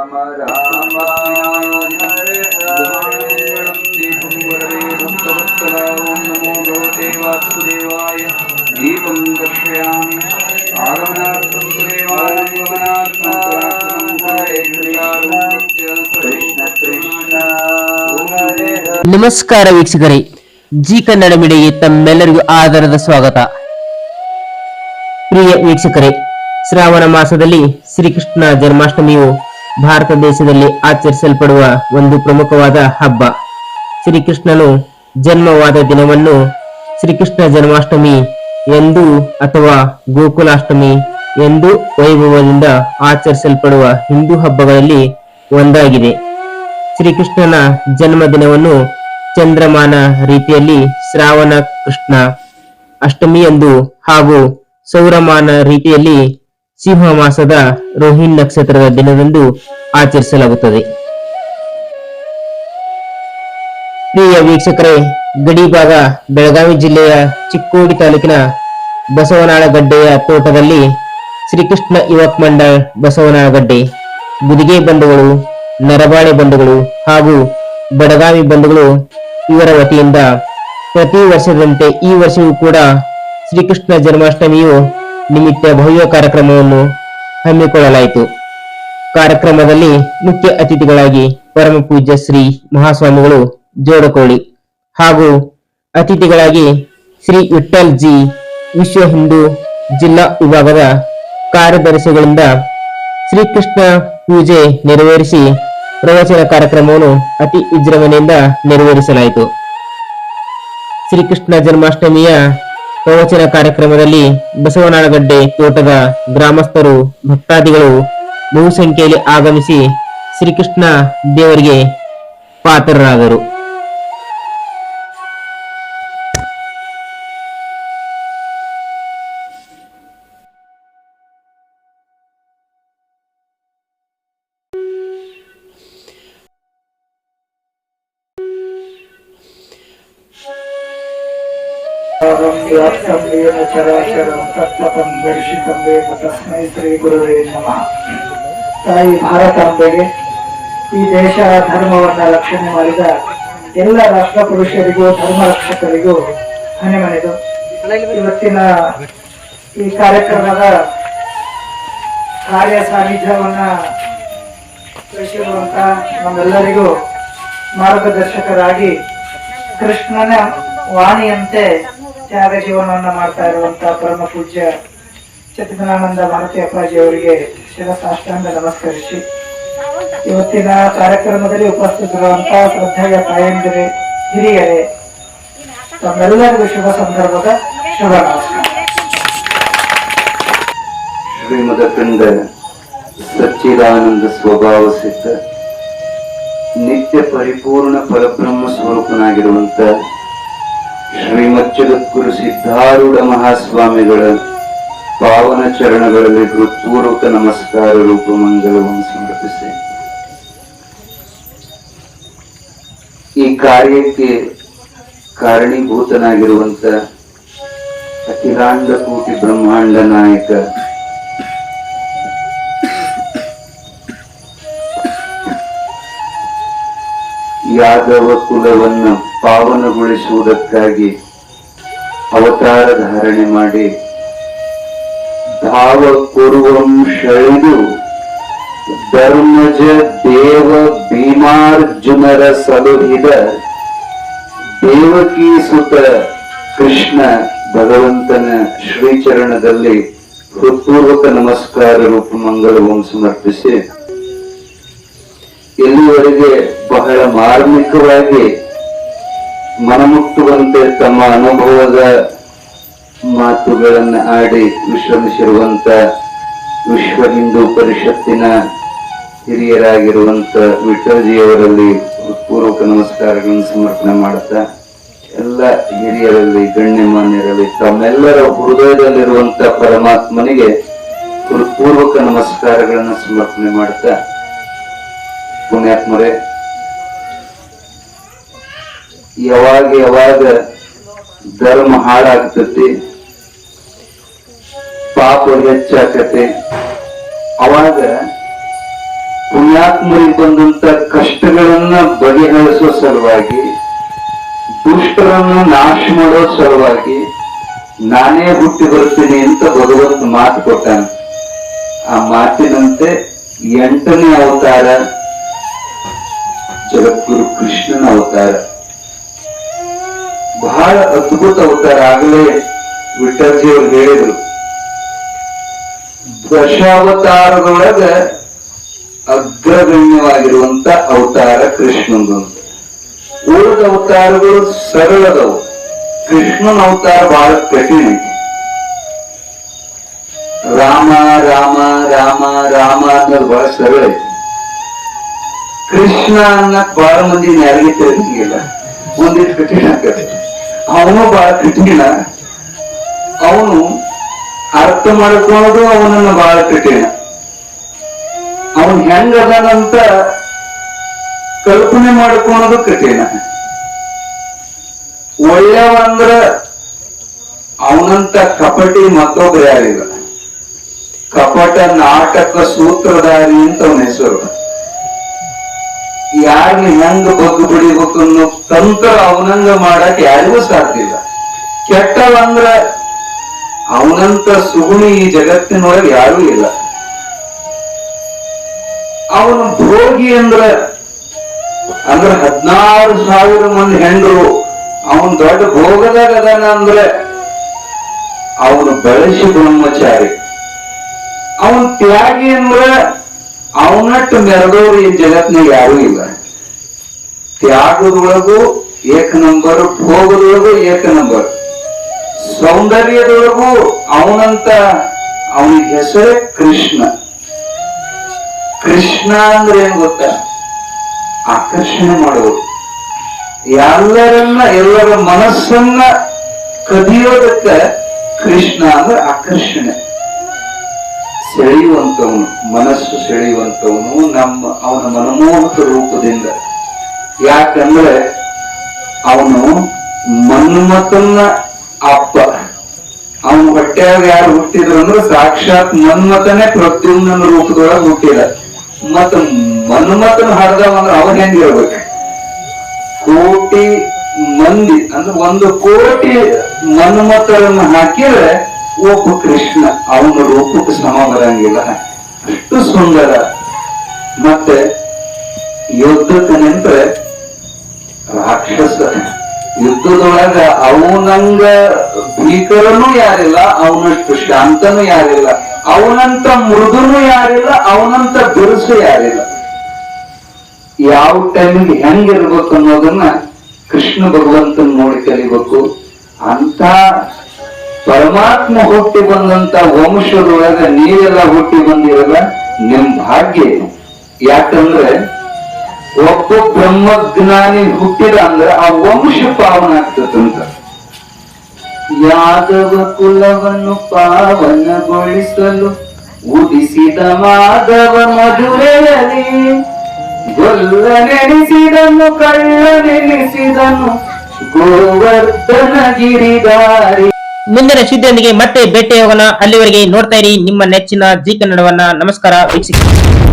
ಓಂ ನಮಸ್ಕಾರ ವೀಕ್ಷಕರೇ, ಜಿ ಕನ್ನಡ ಮಿಡಿಗೆ ತಮ್ಮೆಲ್ಲರಿಗೂ ಆಧಾರದ ಸ್ವಾಗತ. ಪ್ರಿಯ ವೀಕ್ಷಕರೇ, ಶ್ರಾವಣ ಮಾಸದಲ್ಲಿ ಶ್ರೀಕೃಷ್ಣ ಜನ್ಮಾಷ್ಟಮಿಯು ಭಾರತ ದೇಶದಲ್ಲಿ ಆಚರಿಸಲ್ಪಡುವ ಒಂದು ಪ್ರಮುಖವಾದ ಹಬ್ಬ. ಶ್ರೀಕೃಷ್ಣನು ಜನ್ಮವಾದ ದಿನವನ್ನು ಶ್ರೀಕೃಷ್ಣ ಜನ್ಮಾಷ್ಟಮಿ ಎಂದು ಅಥವಾ ಗೋಕುಲಾಷ್ಟಮಿ ಎಂದು ವೈಭವದಿಂದ ಆಚರಿಸಲ್ಪಡುವ ಹಿಂದೂ ಹಬ್ಬಗಳಲ್ಲಿ ಒಂದಾಗಿದೆ. ಶ್ರೀಕೃಷ್ಣನ ಜನ್ಮದಿನವನ್ನು ಚಂದ್ರಮಾನ ರೀತಿಯಲ್ಲಿ ಶ್ರಾವಣ, ಕೃಷ್ಣ ಅಷ್ಟಮಿ ಎಂದು ಹಾಗೂ ಸೌರಮಾನ ರೀತಿಯಲ್ಲಿ ಸಿಂಹ ಮಾಸದ ರೋಹಿಣಿ ನಕ್ಷತ್ರದ ದಿನದಂದು ಆಚರಿಸಲಾಗುತ್ತದೆ. ಪ್ರಿಯ ವೀಕ್ಷಕರೇ ಗಡಿಭಾಗ ಬೆಳಗಾವಿ ಜಿಲ್ಲೆಯ ಚಿಕ್ಕೋಡಿ ತಾಲೂಕಿನ ಬಸವನಾಳಗಡ್ಡೆಯ ತೋಟದಲ್ಲಿ ಶ್ರೀಕೃಷ್ಣ ಯುವಕ್ ಮಂಡಳ್ ಬಸವನಾಳಗಡ್ಡೆ, ಗುದಿಗೆ ಬಂಧುಗಳು, ನರಬಾಳೆ ಬಂಧುಗಳು ಹಾಗೂ ಬಡಗಾವಿ ಬಂಧುಗಳು ಇವರ ವತಿಯಿಂದ ಪ್ರತಿ ವರ್ಷದಂತೆ ಈ ವರ್ಷವೂ ಕೂಡ ಶ್ರೀಕೃಷ್ಣ ಜನ್ಮಾಷ್ಟಮಿಯು ನಿಮಿತ್ತ ಭವ್ಯ ಕಾರ್ಯಕ್ರಮವನ್ನು ಹಮ್ಮಿಕೊಳ್ಳಲಾಯಿತು. ಕಾರ್ಯಕ್ರಮದಲ್ಲಿ ಮುಖ್ಯ ಅತಿಥಿಗಳಾಗಿ ಪರಮ ಪೂಜ್ಯ ಶ್ರೀ ಮಹಾಸ್ವಾಮಿಗಳು ಜೋಡಕೋಳಿ ಹಾಗೂ ಅತಿಥಿಗಳಾಗಿ ಶ್ರೀ ವಿಠಲ್ ಜಿ ವಿಶ್ವ ಹಿಂದೂ ಜಿಲ್ಲಾ ವಿಭಾಗದ ಕಾರ್ಯದರ್ಶಿಗಳಿಂದ ಶ್ರೀಕೃಷ್ಣ ಪೂಜೆ ನೆರವೇರಿಸಿ ಪ್ರವಚನ ಕಾರ್ಯಕ್ರಮವನ್ನು ಅತಿ ವಿಜೃಂಭಣೆಯಿಂದ ನೆರವೇರಿಸಲಾಯಿತು. ಶ್ರೀಕೃಷ್ಣ ಜನ್ಮಾಷ್ಟಮಿಯ ಪ್ರವಚನ ಕಾರ್ಯಕ್ರಮದಲ್ಲಿ ಬಸವನಾಳಗಡ್ಡೆ ತೋಟದ ಗ್ರಾಮಸ್ಥರು, ಭಕ್ತಾದಿಗಳು ಬಹುಸಂಖ್ಯೆಯಲ್ಲಿ ಆಗಮಿಸಿ ಶ್ರೀಕೃಷ್ಣ ದೇವರಿಗೆ ಪಾತ್ರರಾದರು. ಚರಾಚರಂ ತತ್ವಂ ದರ್ಶಿತಂ ತಸ್ಮೈ ಶ್ರೀ ಗುರುವೇ ನಮಃ. ತಾಯಿ ಭಾರತಾಂಬೆಗೆ ಈ ದೇಶ ಧರ್ಮವನ್ನ ರಕ್ಷಣೆ ಮಾಡಿದ ಎಲ್ಲ ರಾಷ್ಟ್ರ ಪುರುಷರಿಗೂ, ಧರ್ಮ ರಕ್ಷಕರಿಗೂ ಹಣೆಮನೆದು ಇವತ್ತಿನ ಈ ಕಾರ್ಯಕ್ರಮದ ಕಾರ್ಯ ಸಾನ್ನಿಧ್ಯವನ್ನ ತಿಳಿಸಿರುವಂತ ನಮ್ಮೆಲ್ಲರಿಗೂ ಮಾರ್ಗದರ್ಶಕರಾಗಿ ಕೃಷ್ಣನ ವಾಣಿಯಂತೆ ತ್ಯಾಗ ಜೀವನವನ್ನ ಮಾಡ್ತಾ ಇರುವಂತ ಪರಮ ಪೂಜ್ಯ ಚತುರಾನಂದ ಭಾರತಿ ಅಪ್ಪಾಜಿ ಅವರಿಗೆ ಶಿರಸಾಷ್ಟಾಂಗ ನಮಸ್ಕರಿಸಿ. ಇವತ್ತಿನ ಕಾರ್ಯಕ್ರಮದಲ್ಲಿ ಉಪಸ್ಥಿತರಿರುವಂತಹ ಶ್ರದ್ಧೆಯ ತಾಯಂದಿರೆ, ಹಿರಿಯರೇ, ತಮ್ಮೆಲ್ಲರಿಗೂ ಶುಭ ಸಂದರ್ಭದ ಶುಭ ಶ್ರೀಮದ ಕಂದ ಸಚ್ಚಿದಾನಂದ ಸ್ವಭಾವ ಸಿದ್ಧ ನಿತ್ಯ ಪರಿಪೂರ್ಣ ಪರಬ್ರಹ್ಮ ಸ್ವರೂಪನಾಗಿರುವಂತ ಶ್ರೀಮತ್ ಗುರು ಸಿದ್ಧಾರೂಢ ಮಹಾಸ್ವಾಮಿಗಳ ಪಾವನ ಚರಣಗಳಲ್ಲಿ ಹೃತ್ಪೂರ್ವಕ ನಮಸ್ಕಾರ ರೂಪ ಮಂಗಲವನ್ನು ಸಮರ್ಪಿಸಿ. ಈ ಕಾರ್ಯಕ್ಕೆ ಕಾರಣೀಭೂತನಾಗಿರುವಂತ ಅಖಿಲಾಂಡ ಕೋಟಿ ಬ್ರಹ್ಮಾಂಡ ನಾಯಕ ಯಾದವ ಕುಲವನ್ನು ಪಾವನಗೊಳಿಸುವುದಕ್ಕಾಗಿ ಅವತಾರ ಧಾರಣೆ ಮಾಡಿ ಕುರುವಂ ಶಳಿದು ಧರ್ಮಜ ದೇವ ಭೀಮಾರ್ಜುನರ ಸಲುಹಿದ ದೇವಕಿ ಸುತ ಕೃಷ್ಣ ಭಗವಂತನ ಶ್ರೀಚರಣದಲ್ಲಿ ಹೃತ್ಪೂರ್ವಕ ನಮಸ್ಕಾರ ರೂಪ ಮಂಗಳವನ್ನು ಸಮರ್ಪಿಸಿ. ಇಲ್ಲಿವರೆಗೆ ಬಹಳ ಮಾರ್ಮಿಕವಾಗಿ ಮನಮುಟ್ಟುವಂತೆ ತಮ್ಮ ಅನುಭವದ ಮಾತುಗಳನ್ನು ಆಡಿ ವಿಶ್ರಮಿಸಿರುವಂತ ವಿಶ್ವ ಹಿಂದೂ ಪರಿಷತ್ತಿನ ಹಿರಿಯರಾಗಿರುವಂತ ವಿಠಲ್ಜಿಯವರಲ್ಲಿ ಪೂರ್ವಕ ನಮಸ್ಕಾರಗಳನ್ನು ಸಮರ್ಪಣೆ ಮಾಡುತ್ತಾ, ಎಲ್ಲ ಹಿರಿಯರಲ್ಲಿ, ಗಣ್ಯಮಾನ್ಯರಲ್ಲಿ, ತಮ್ಮೆಲ್ಲರ ಹೃದಯದಲ್ಲಿರುವಂತ ಪರಮಾತ್ಮನಿಗೆ ಪೂರ್ವಕ ನಮಸ್ಕಾರಗಳನ್ನು ಸಮರ್ಪಣೆ ಮಾಡುತ್ತಾ, ಪುಣ್ಯಾತ್ಮರೇ, ಯಾವಾಗ ಯಾವಾಗ ಧರ್ಮ ಹಾಳಾಗ್ತತಿ ಪಾಪ ಹೆಚ್ಚಾಕತೆ ಅವಾಗ ಪುಣ್ಯಾತ್ಮರಿಗೆ ಬಂದಂತ ಕಷ್ಟಗಳನ್ನ ಬಗೆಹರಿಸೋ ಸಲುವಾಗಿ, ದುಷ್ಟರನ್ನು ನಾಶ ಮಾಡೋ ಸಲುವಾಗಿ ನಾನೇ ಹುಟ್ಟಿ ಬರ್ತೀನಿ ಅಂತ ಭಗವಂತ ಮಾತು ಕೊಟ್ಟಾನ. ಆ ಮಾತಿನಂತೆ ಎಂಟನೇ ಅವತಾರ ಜಗದ್ಗುರು ಕೃಷ್ಣನ ಅವತಾರ. ಬಹಳ ಅದ್ಭುತ ಅವತಾರ ಆಗಲೇ ವಿಠಲ್ಜಿಯವರು ಹೇಳಿದರು. ದಶಾವತಾರದೊಳಗ ಅಗ್ರಗಣ್ಯವಾಗಿರುವಂತ ಅವತಾರ ಕೃಷ್ಣಂದು. ಅಂತ ಉಳಿದ ಅವತಾರಗಳು ಸರಳದವು. ಕೃಷ್ಣನ ಅವತಾರ ಬಹಳ ಕಠಿಣ ರಾಮ ರಾಮ ರಾಮ ರಾಮ ಅನ್ನೋದು ಬಹಳ ಸರಳ ಐತಿ ಕೃಷ್ಣ ಅನ್ನ ಬಹಳ ಮಂದಿ ಯಾರಿಗೆ ತಿಳಿಸಿಲ್ಲ ಒಂದಿಷ್ಟು ಕಠಿಣ ಕಥೆ. ಅವನು ಬಹಳ ಕಠಿಣ. ಅವನು ಅರ್ಥ ಮಾಡ್ಕೊಳ್ಳೋದು ಅವನನ್ನ ಬಹಳ ಕಠಿಣ ಅವನ್ ಹೆಂಗದನಂತ ಕಲ್ಪನೆ ಮಾಡ್ಕೊಳ್ಳೋದು ಕಠಿಣ ಒಳ್ಳೆಯವಂದ್ರ ಅವನಂತ ಕಪಟಿ ಮತ್ತೊಬ್ಬ ಯಾರಿಲ್ಲ. ಕಪಟ ನಾಟಕ ಸೂತ್ರಧಾರಿ ಅಂತ ಅವನ ಹೆಸರು. ಯಾರನ್ನ ಹೆಂಗ ಬಗ್ಗು ಬಿಡಿಬೇಕು ಅನ್ನೋ ತಂತ್ರ ಅವನಂಗ ಮಾಡಕ್ ಯಾರಿಗೂ ಸಾಧ್ಯ ಇಲ್ಲ. ಕೆಟ್ಟವಂದ್ರ ಅವನಂತ ಸುಗುಣಿ ಈ ಜಗತ್ತಿನೊಳಗೆ ಯಾರೂ ಇಲ್ಲ. ಅವನು ಭೋಗಿ ಅಂದ್ರ ಅಂದ್ರ ಹದಿನಾರು ಸಾವಿರ ಮಂದಿ ಹೆಂಡರು, ಅವನ್ ದೊಡ್ಡ ಭೋಗದಾಗ ಅದಾನ ಅಂದ್ರೆ, ಅವನು ಬೆಳೆಸಿ ಬ್ರಹ್ಮಚಾರಿ. ಅವನ್ ತ್ಯಾಗಿ ಅಂದ್ರ, ಅವನಟ್ಟು ಮೆರೆದವ್ರು ಈ ಜಗತ್ನಾಗ ಯಾರೂ ಇಲ್ಲ. ತ್ಯಾಗದೊಳಗೂ ಏಕ ನಂಬರ್, ಭೋಗದೊಳಗೂ ಏಕ ನಂಬರ್. ಸೌಂದರ್ಯದೊಳಗೂ ಅವನಂತ ಅವನಿಗೆ ಹೆಸರೇ ಕೃಷ್ಣ. ಕೃಷ್ಣ ಅಂದ್ರೆ ಏನ್ ಗೊತ್ತಾ? ಆಕರ್ಷಣೆ ಮಾಡುವುದು ಎಲ್ಲರನ್ನ, ಎಲ್ಲರ ಮನಸ್ಸನ್ನ ಕದಿಯೋದಕ್ಕ ಕೃಷ್ಣ ಅಂದ್ರೆ ಆಕರ್ಷಣೆ. ಸೆಳೆಯುವಂತವನು, ಮನಸ್ಸು ಸೆಳೆಯುವಂತವನು ನಮ್ಮ, ಅವನ ಮನಮೋಹಕ ರೂಪದಿಂದ. ಯಾಕಂದ್ರೆ ಅವನು ಮನ್ಮಥನ ಅಪ್ಪ. ಅವನ ಹೊಟ್ಟೆಯಾಗ ಯಾರು ಹುಟ್ಟಿದ್ರು ಅಂದ್ರೆ ಸಾಕ್ಷಾತ್ ಮನ್ಮಥನೇ ಪ್ರದ್ಯುಮ್ನ ರೂಪದೊಳಗೆ ಹುಟ್ಟಿದ. ಮತ್ತ ಮನ್ಮಥನ ಹರಿದವಂದ್ರೆ ಅವನ್ ಹೆಂಗಿರ್ಬೇಕು ಕೋಟಿ ಮಂದಿ, ಅಂದ್ರೆ ಒಂದು ಕೋಟಿ ಮನ್ಮತರನ್ನು ಹಾಕಿದ್ರೆ ಒಬ್ಬ ಕೃಷ್ಣ, ಅವನ ರೂಪಕ್ಕೆ ಸಮ ಬರಂಗಿಲ್ಲ. ಅಷ್ಟು ಸುಂದರ. ಮತ್ತೆ ಯುದ್ಧಕ್ಕೆ ನಿಂತ್ರೆ ರಾಕ್ಷಸ. ಯುದ್ಧದೊಳಗ ಅವನಂಗ ಭೀಕರನು ಯಾರಿಲ್ಲ, ಅವನಷ್ಟು ಶಾಂತನು ಯಾರಿಲ್ಲ. ಅವನಂತ ಮೃದುನು ಯಾರಿಲ್ಲ, ಅವನಂತ ಬಿರುಸು ಯಾರಿಲ್ಲ. ಯಾವ ಟೈಮಿಗೆ ಹೆಂಗಿರ್ಬೇಕು ಅನ್ನೋದನ್ನ ಕೃಷ್ಣ ಭಗವಂತನ ನೋಡಿ ಕಲಿಬೇಕು. ಅಂತ ಪರಮಾತ್ಮ ಹುಟ್ಟಿ ಬಂದಂತ ವಂಶದೊಳಗ ನೀವೆಲ್ಲ ಹುಟ್ಟಿ ಬಂದಿರಲ್ಲ ನಿಮ್ ಭಾಗ್ಯ ಯಾಕಂದ್ರೆ ಒಬ್ಬ ಬ್ರಹ್ಮಜ್ಞಾನಿ ಹುಟ್ಟಿದ ಅಂದ್ರೆ ಆ ವಂಶ ಪಾವನ ಆಗ್ತದಂತ ಯಾದವ ಕುಲವನ್ನು ಪಾವನಗೊಳಿಸಲು ಉದಿಸಿದ ಮಾಧವ ಮಧುರೆಯಲ್ಲಿ ಗೊಲ್ಲ ನೆನೆಸಿದನು, ಕಳ್ಳ ನೆನೆಸಿದನು ಗೋವರ್ಧನಗಿರಿದಾರಿ ಮುಂದಿನ ಸುದ್ದಿಯೊಂದಿಗೆ ಮತ್ತೆ ಭೇಟಿ ಹೋಗೋಣ ಅಲ್ಲಿವರೆಗೆ ನೋಡ್ತಾ ಇರಿ ನಿಮ್ಮ ನೆಚ್ಚಿನ ಜಿ ಕನ್ನಡವನ್ನ. ನಮಸ್ಕಾರ ವೀಕ್ಷಿಸಿ